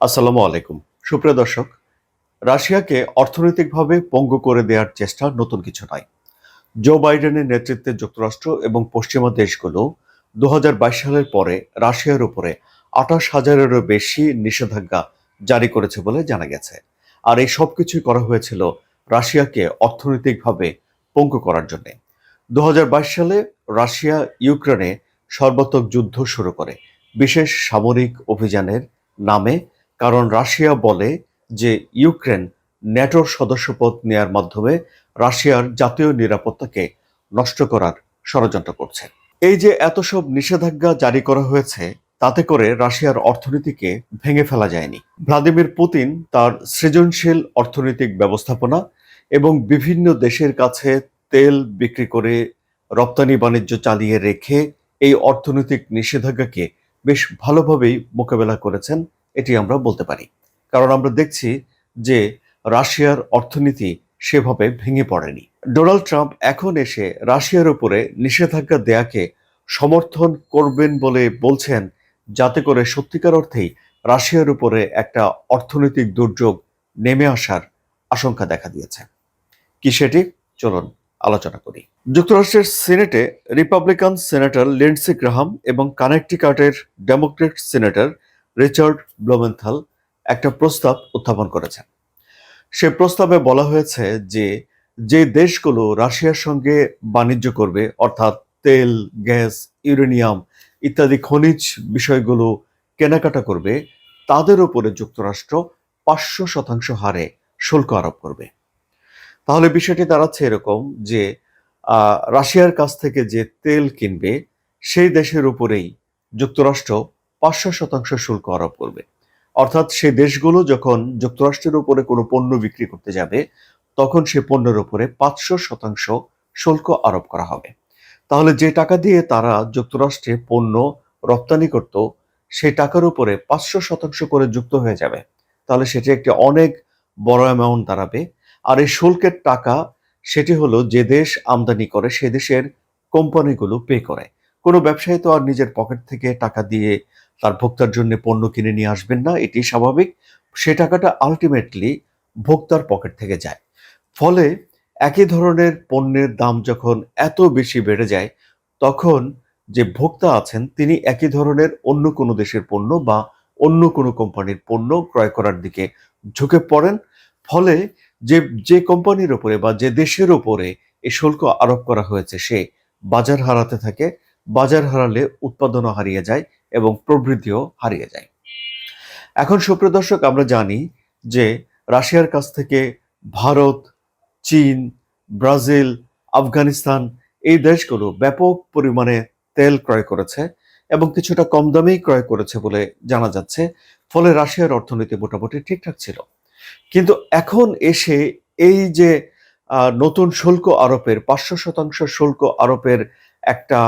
আসসালামু আলাইকুম। সুপ্রিয় দর্শক, রাশিয়াকে অর্থনৈতিকভাবে পঙ্গু করে দেওয়ার চেষ্টা নতুন কিছু নয়। জো বাইডেনের নেতৃত্বে যুক্তরাষ্ট্র এবং পশ্চিমা দেশগুলো দুহাজার বাইশ সালের পরে রাশিয়ার উপরে আঠাশ হাজারেরও বেশি নিষেধাজ্ঞা জারি করেছে বলে জানা গেছে। আর এই সব কিছুই করা হয়েছিল রাশিয়াকে অর্থনৈতিকভাবে পঙ্গু করার জন্য। দু সালে রাশিয়া ইউক্রেনে সর্বাত্মক যুদ্ধ শুরু করে, বিশেষ সামরিক অভিযানের নামে কারণ রাশিয়া বলে যে ইউক্রেন ন্যাটোর সদস্যপদ নেয়ার মাধ্যমে রাশিয়ার জাতীয় নিরাপত্তাকে নষ্ট করার ষড়যন্ত্র করছে। এই যে এত সব নিষেধাজ্ঞা জারি করা হয়েছে, তাতে করে রাশিয়ার অর্থনীতিকে ভেঙে ফেলা যায়নি। ভ্লাদিমির পুতিন তার সৃজনশীল অর্থনৈতিক ব্যবস্থাপনা এবং বিভিন্ন দেশের কাছে তেল বিক্রি করে রপ্তানি বাণিজ্য চালিয়ে রেখে এই অর্থনৈতিক নিষেধাজ্ঞাকে বেশ ভালোভাবেই মোকাবেলা করেছেন এটি আমরা বলতে পারি। কারণ আমরা দেখছি যে রাশিয়ার অর্থনীতি সেভাবে ভেঙে পড়েনি। ডোনাল্ড ট্রাম্প এখন এসে রাশিয়ার উপরে নিষেধাজ্ঞা দেয়াকে সমর্থন করবেন বলে বলছেন, যাতে করে সত্যিকার অর্থেই রাশিয়ার উপরে একটা অর্থনৈতিক দুর্যোগ নেমে আসার আশঙ্কা দেখা দিয়েছে। কি সেটি? চলুন আলোচনা করি। যুক্তরাষ্ট্রের সিনেটে রিপাবলিকান সেনেটর লিন্ডসি গ্রাহাম এবং কানেকটিকাটের ডেমোক্রেট সিনেটর রিচার্ড ব্লোমেনথাল একটা প্রস্তাব উত্থাপন করেছেন। সে প্রস্তাবে বলা হয়েছে যে যে দেশগুলো রাশিয়ার সঙ্গে বাণিজ্য করবে, অর্থাৎ তেল, গ্যাস, ইউরেনিয়াম ইত্যাদি খনিজ বিষয়গুলো কেনাকাটা করবে, তাদের উপরে যুক্তরাষ্ট্র পাঁচশো শতাংশ হারে শুল্ক আরোপ করবে। তাহলে বিষয়টি দাঁড়াচ্ছে এরকম যে রাশিয়ার কাছ থেকে যে তেল কিনবে, সেই দেশের উপরেই যুক্তরাষ্ট্র পাঁচশো শতাংশ শুল্ক আরোপ করবে। অর্থাৎ সেই দেশগুলো যখন যুক্তরাষ্ট্রের উপরে কোনো পণ্য বিক্রি করতে যাবে, তখন সে পণ্যের উপরে পাঁচশো শতাংশ শুল্ক আরোপ করা হবে। তাহলে যে টাকা দিয়ে তারা যুক্তরাষ্ট্রে পণ্য রপ্তানি করত, সেই টাকার উপরে পাঁচশো শতাংশ করে যুক্ত হয়ে যাবে। তাহলে সেটি একটি অনেক বড় অ্যামাউন্ট দাঁড়াবে। আর এই শুল্কের টাকা, সেটি হলো যে দেশ আমদানি করে, সে দেশের কোম্পানিগুলো পে করে। কোনো ব্যবসায়ী তো আর নিজের পকেট থেকে টাকা দিয়ে তার ভোক্তার জন্য পণ্য কিনে নিয়ে আসবেন না, এটি স্বাভাবিক। সে টাকাটা আলটিমেটলি ভোক্তার পকেট থেকে যায়। ফলে একই ধরনের পণ্যের দাম যখন এত বেশি বেড়ে যায়, তখন যে ভোক্তা আছেন, তিনি একই ধরনের অন্য কোনো দেশের পণ্য বা অন্য কোনো কোম্পানির পণ্য ক্রয় করার দিকে ঝুঁকে পড়েন। ফলে যে যে কোম্পানির ওপরে বা যে দেশের ওপরে এই শুল্ক আরোপ করা হয়েছে, সে বাজার হারাতে থাকে। বাজার হারালে উৎপাদনও হারিয়ে যায়। এবং প্রবৃদ্ধিও হারিয়ে যায়। এখন সুপ্রিয় দর্শক, আমরা জানি যে রাশিয়ার কাছ থেকে ভারত, চীন, ব্রাজিল, আফগানিস্তান এই দেশগুলো ব্যাপক পরিমাণে তেল ক্রয় করেছে এবং কিছুটা কম দামেই ক্রয় করেছে বলে জানা যাচ্ছে। ফলে রাশিয়ার অর্থনীতি মোটামুটি ঠিকঠাক ছিল। কিন্তু এখন এসে এই যে নতুন শুল্ক আরোপের, পাঁচশো শতাংশ শুল্ক আরোপের একটা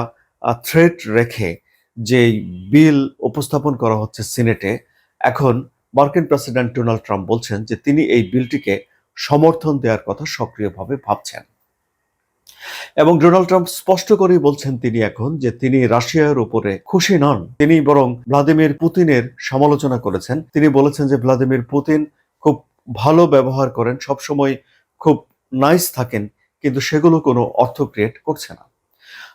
থ্রেট রেখে যে বিল উপস্থাপন করা হচ্ছে সিনেটে, এখন মার্কিন প্রেসিডেন্ট ডোনাল্ড ট্রাম্প বলছেন যে তিনি এই বিলটিকে সমর্থন দেওয়ার কথা সক্রিয়ভাবে ভাবছেন। এবং ডোনাল্ড ট্রাম্প স্পষ্ট করেই বলছেন তিনি এখন যে তিনি রাশিয়ার উপরে খুশি নন। তিনি বরং ভ্লাদিমির পুতিনের সমালোচনা করেছেন। তিনি বলেছেন যে ভ্লাদিমির পুতিন খুব ভালো ব্যবহার করেন, সবসময় খুব নাইস থাকেন, কিন্তু সেগুলো কোনো অর্থ ক্রিয়েট করছে না।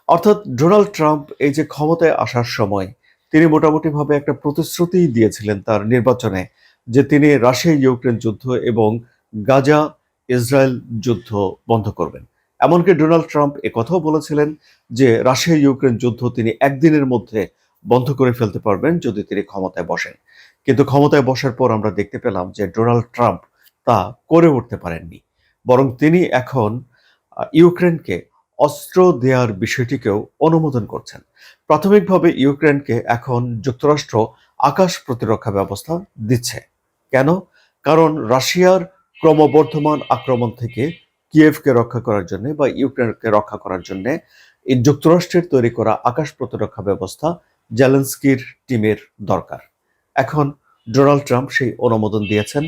অর্থাৎ ডোনাল্ড ট্রাম্প এই যে ক্ষমতায় আসার সময় তিনি মোটামুটিভাবে একটা প্রতিশ্রুতি দিয়েছিলেন তার নির্বাচনে যে তিনি রাশিয়া ইউক্রেন যুদ্ধ এবং গাজা ইসরায়েল যুদ্ধ বন্ধ করবেন। এমনকি ডোনাল্ড ট্রাম্প কথাও বলেছিলেন যে রাশিয়া ইউক্রেন যুদ্ধ তিনি একদিনের মধ্যে বন্ধ করে ফেলতে পারবেন যদি তিনি ক্ষমতায় বসেন। কিন্তু ক্ষমতায় বসার পর আমরা দেখতে পেলাম যে ডোনাল্ড ট্রাম্প তা করে উঠতে পারেননি। বরং তিনি এখন ইউক্রেনকে অস্ত্র দেওয়ার বিষয়টিকেও অনুমোদন করছেন। প্রাথমিকভাবে ইউক্রেনকে এখন যুক্তরাষ্ট্র আকাশ প্রতিরক্ষা ব্যবস্থা দিচ্ছে। কেন? কারণ রাশিয়ার ক্রমবর্ধমান আক্রমণ থেকে কিয়েভকে রক্ষা করার জন্য বা ইউক্রেনকে রক্ষা করার জন্য এই যুক্তরাষ্ট্রের তৈরি করা আকাশ প্রতিরক্ষা ব্যবস্থা জেলেন্সকির টিমের দরকার। এখন ডোনাল্ড ট্রাম্প সেই অনুমোদন দিয়েছেন।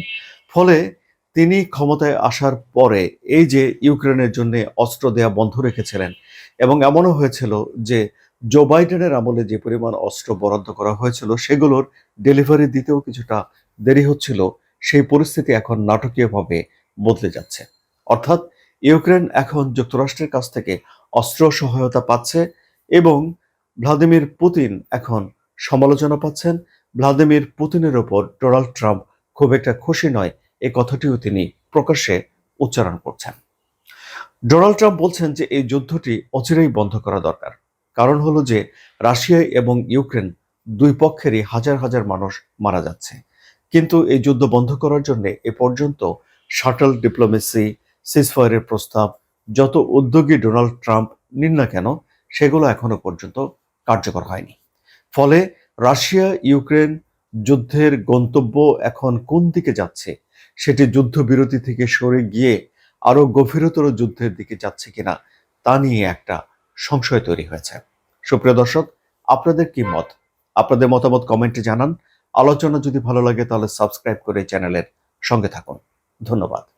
ফলে তিনি ক্ষমতায় আসার পরে এই যে ইউক্রেনের জন্য অস্ত্র দেয়া বন্ধ রেখেছিলেন এবং এমনও হয়েছিল যে জো বাইডেনের আমলে যে পরিমাণ অস্ত্র বরাদ্দ করা হয়েছিল, সেগুলোর ডেলিভারি দিতেও কিছুটা দেরি হচ্ছিল। সেই পরিস্থিতি এখন নাটকীয়ভাবে বদলে যাচ্ছে। অর্থাৎ ইউক্রেন এখন যুক্তরাষ্ট্রের কাছ থেকে অস্ত্র সহায়তা পাচ্ছে এবং ভ্লাদিমির পুতিন এখন সমালোচনা পাচ্ছেন। ভ্লাদিমির পুতিনের ওপর ডোনাল্ড ট্রাম্প খুব একটা খুশি নয়। এই কথাটিও তিনি প্রকাশ্যে উচ্চারণ করছেন। ডোনাল্ড ট্রাম্প বলছেন যে এই যুদ্ধটি অচিরেই বন্ধ করা দরকার। কারণ হলো যে রাশিয়া এবং ইউক্রেন দুই পক্ষেরই হাজার হাজার মানুষ মারা যাচ্ছে। কিন্তু এই যুদ্ধ বন্ধ করার জন্য এ পর্যন্ত শাটল ডিপ্লোমেসি, সিজফায়ারের প্রস্তাব, যত উদ্যোগী ডোনাল্ড ট্রাম্প নিন না কেন, সেগুলো এখনও পর্যন্ত কার্যকর হয়নি। ফলে রাশিয়া, ইউক্রেন যুদ্ধের গন্তব্য এখন কোন দিকে যাচ্ছে সেটি যুদ্ধবিরতি থেকে সরে গিয়ে আরও গভীরতর যুদ্ধের দিকে যাচ্ছে কিনা তা নিয়ে একটা সংশয় তৈরি হয়েছে। সুপ্রিয় দর্শক, আপনাদের কি মত? আপনাদের মতামত কমেন্টে জানান। আলোচনা যদি ভালো লাগে তাহলে সাবস্ক্রাইব করে চ্যানেলের সঙ্গে থাকুন। ধন্যবাদ।